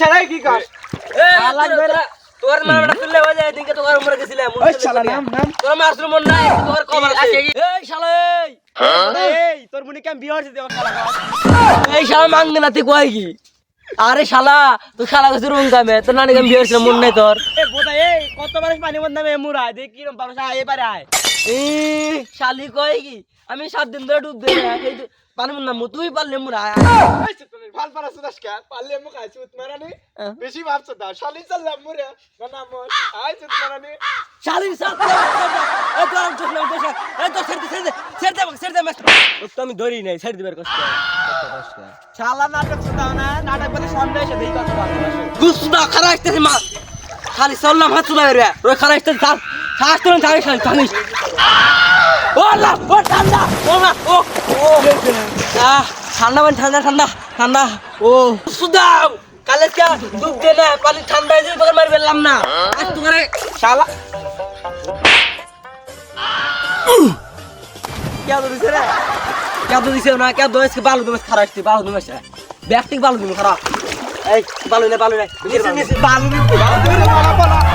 সারাই কি তোর তুললে হয়ে যায়, এদিনকে তোর উপরে গেছিলাম, ওই শালা। নাম নাম। তোর মন নাই, তোর কবার আছে। এই শালা, এই। এই তোর মুনি কেম বিয়ে হচ্ছে দেওয়া শালা এই শালা মাঙ্গে না তুই কি আরে শালা তুই শালা রুম কামে তোর নানি কাম বিয়ে হয়েছিল মন নাই তোর? এ বোধা এই কত মানুষ পানি বন্ধ মে মুরা দেখ কি রকম মানুষ আয় পারে আয়। এ, শালি কয় কি আমি সাত দিন ধরে ডুব দেই না, পানি মন না তুই পারলে মুরা ভালো পারা সুদাস কা পারলে মুখ আইছ উত মারানি বেশি ভাবছ দা শালি চাললাম মুরে। না না মন। আইছ উত মারানি শালি সাত এই তো আমি চোখ লাগবে এই তো ছেড়ে ছেড়ে ছেড়ে দে ছেড়ে দে মাস্টার তো আমি ধরি নাই ছেড়ে দিবার কষ্ট। শালা নাটক শুধাও না নাটক বলে সন্দেহ এসে দেই কত ভালোবাসো গুসদা খারা আসতেছে মা। খালি চললাম হাত চুলা রে। ওই খারা আসতেছে থাক। শ্বাস তো জানিস জানিস ও আল্লাহ ও ঠান্ডা। ও না ও। ও। ঠান্ডা মানে ঠান্ডা ঠান্ডা। ঠান্ডা ও সুদাও কালে কে ডুব দে না পানি ঠান্ডা হয়ে যাবে তোকে মারি ফেললাম না আজ তোমার শালা क्या तो दिसे रे क्या तो दिसे ना क्या दो इसके बालू दो खरा इसके बालू दो से बैक्टिक बालू दो खरा ए बालू ने बालू ने निसे निसे बालू नहीं बालू नहीं बोला बोला